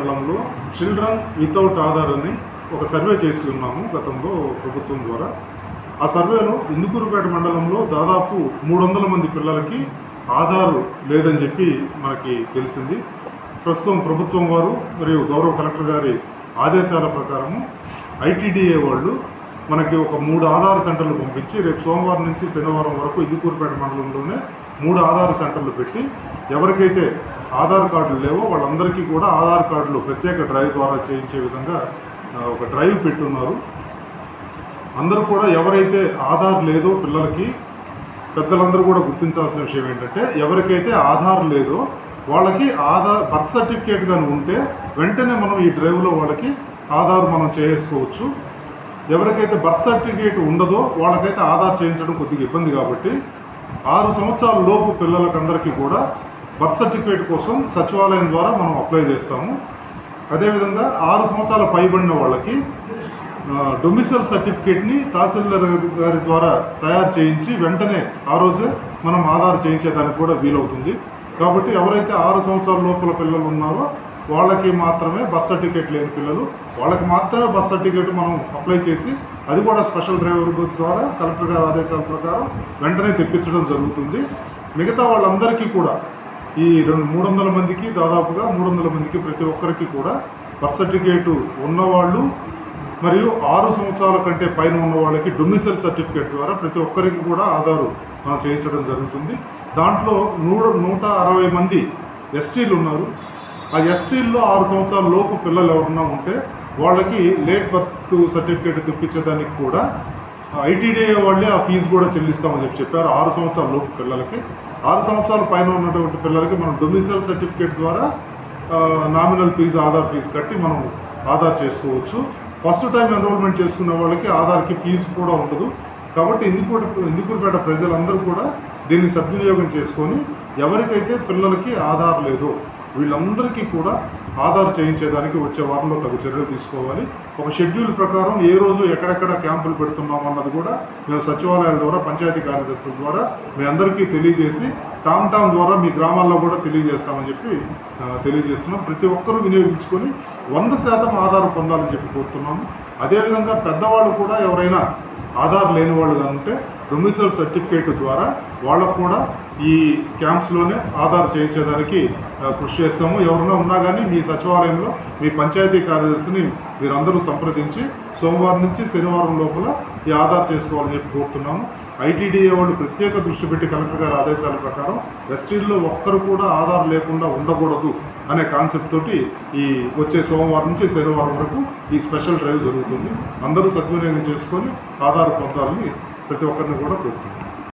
మండలంలో children without Aadhaar అని ఒక సర్వే చేసి ఉన్నాము గతంలో ప్రభుత్వం ద్వారా. ఆ సర్వేలో ఇందుకూరుపేట మండలంలో దాదాపు మూడు వందల మంది పిల్లలకి ఆధారు లేదని చెప్పి మనకి తెలిసింది. ప్రస్తుతం ప్రభుత్వం వారు మరియు గౌరవ కలెక్టర్ గారి ఆదేశాల ప్రకారము ఐటీడీఏ వాళ్ళు మనకి ఒక మూడు ఆధార్ సెంటర్లు పంపించి రేపు సోమవారం నుంచి శనివారం వరకు ఇందుకూరుపేట మండలంలోనే మూడు ఆధార్ సెంటర్లు పెట్టి ఎవరికైతే ఆధార్ కార్డులు లేవో వాళ్ళందరికీ కూడా ఆధార్ కార్డులు ప్రత్యేక డ్రైవ్ ద్వారా చేయించే విధంగా ఒక డ్రైవ్ పెట్టున్నారు. అందరూ కూడా ఎవరైతే ఆధార్ లేదో పిల్లలకి పెద్దలందరూ కూడా గుర్తించాల్సిన విషయం ఏంటంటే ఎవరికైతే ఆధార్ లేదో వాళ్ళకి ఆధార్ బర్త్ సర్టిఫికేట్ కానీ ఉంటే వెంటనే మనం ఈ డ్రైవ్లో వాళ్ళకి ఆధార్ మనం చేసుకోవచ్చు ఎవరికైతే బర్త్ సర్టిఫికేట్ ఉండదో వాళ్ళకైతే ఆధార్ చేయించడం కొద్దిగా ఇబ్బంది కాబట్టి ఆరు సంవత్సరాల లోపు పిల్లలకందరికీ కూడా బర్త్ సర్టిఫికేట్ కోసం సచివాలయం ద్వారా మనం అప్లై చేస్తాము. అదేవిధంగా ఆరు సంవత్సరాల పైబడిన వాళ్ళకి డొమిసైల్ సర్టిఫికేట్ని తహసీల్దార్ గారి ద్వారా తయారు చేయించి వెంటనే ఆ రోజే మనం ఆధార్ చేయించేదానికి కూడా వీలవుతుంది. కాబట్టి ఎవరైతే ఆరు సంవత్సరాల లోపల పిల్లలు ఉన్నారో వాళ్ళకి మాత్రమే బర్త్ సర్టిఫికేట్ లేని పిల్లలు వాళ్ళకి మాత్రమే బర్త్ సర్టిఫికేట్ మనం అప్లై చేసి అది కూడా స్పెషల్ డ్రైవర్ ద్వారా కలెక్టర్ గారి ఆదేశాల ప్రకారం వెంటనే తెప్పించడం జరుగుతుంది. మిగతా వాళ్ళందరికీ కూడా ఈ రెండు మూడు వందల మందికి దాదాపుగా మూడు వందల మందికి ప్రతి ఒక్కరికి కూడా బర్త్ సర్టిఫికేటు ఉన్నవాళ్ళు మరియు ఆరు సంవత్సరాల కంటే పైన ఉన్న వాళ్ళకి డొమిసైల్ సర్టిఫికేట్ ద్వారా ప్రతి ఒక్కరికి కూడా ఆధారు మనం చేయించడం జరుగుతుంది. దాంట్లో నూట నూట అరవై మంది ఎస్టీలు ఉన్నారు. ఆ ఎస్టీల్లో ఆరు సంవత్సరాల లోపు పిల్లలు ఎవరన్నా ఉంటే వాళ్ళకి లేట్ బర్త్ సర్టిఫికేట్ తెప్పించేదానికి కూడా ఐటీడీఏ వాళ్ళే ఆ ఫీజు కూడా చెల్లిస్తామని చెప్పి చెప్పారు. ఆరు సంవత్సరాల లోపు పిల్లలకి. ఆరు సంవత్సరాల పైన ఉన్నటువంటి పిల్లలకి మనం డొమిసైల్ సర్టిఫికేట్ ద్వారా నామినల్ ఫీజు ఆధార్ ఫీజు కట్టి మనం ఆధార్ చేసుకోవచ్చు. ఫస్ట్ టైం ఎన్రోల్మెంట్ చేసుకున్న వాళ్ళకి ఆధార్కి ఫీజు కూడా ఉండదు. కాబట్టి ఇందుకూట ఇందుకూరుపేట ప్రజలందరూ కూడా దీన్ని సద్వినియోగం చేసుకొని ఎవరికైతే పిల్లలకి ఆధార్ లేదో వీళ్ళందరికీ కూడా ఆధార్ చేయించేదానికి వచ్చే వారంలో తగు చర్యలు తీసుకోవాలి. ఒక షెడ్యూల్ ప్రకారం ఏ రోజు ఎక్కడెక్కడ క్యాంపులు పెడుతున్నాం అన్నది కూడా మేము సచివాలయాల ద్వారా పంచాయతీ కార్యదర్శుల ద్వారా మీ అందరికీ తెలియజేసి టామ్ టామ్ ద్వారా మీ గ్రామాల్లో కూడా తెలియజేస్తామని చెప్పి తెలియజేస్తున్నాం. ప్రతి ఒక్కరూ వినియోగించుకొని వంద శాతం ఆధార్ పొందాలని చెప్పి కోరుతున్నాము. అదేవిధంగా పెద్దవాళ్ళు కూడా ఎవరైనా ఆధార్ లేని వాళ్ళు కానీ ఉంటే డొమిసైల్ సర్టిఫికేట్ ద్వారా వాళ్ళకు కూడా ఈ క్యాంప్స్లోనే ఆధార్ చేయించేదానికి కృషి చేస్తాము. ఎవరైనా ఉన్నా కానీ మీ సచివాలయంలో మీ పంచాయతీ కార్యదర్శిని మీరందరూ సంప్రదించి సోమవారం నుంచి శనివారం లోపల ఈ ఆధార్ చేసుకోవాలని చెప్పి కోరుతున్నాము. ఐటీడీఏ వాళ్ళు ప్రత్యేక దృష్టి పెట్టి కలెక్టర్ గారి ఆదేశాల ప్రకారం ఎస్టీల్లో ఒక్కరు కూడా ఆధార్ లేకుండా ఉండకూడదు అనే కాన్సెప్ట్ తోటి ఈ వచ్చే సోమవారం నుంచి శనివారం వరకు ఈ స్పెషల్ డ్రైవ్ జరుగుతుంది. అందరూ సద్వినియోగం చేసుకొని ఆధార్ పొందాలని ప్రతి ఒక్కరిని కూడా కోరుతున్నాం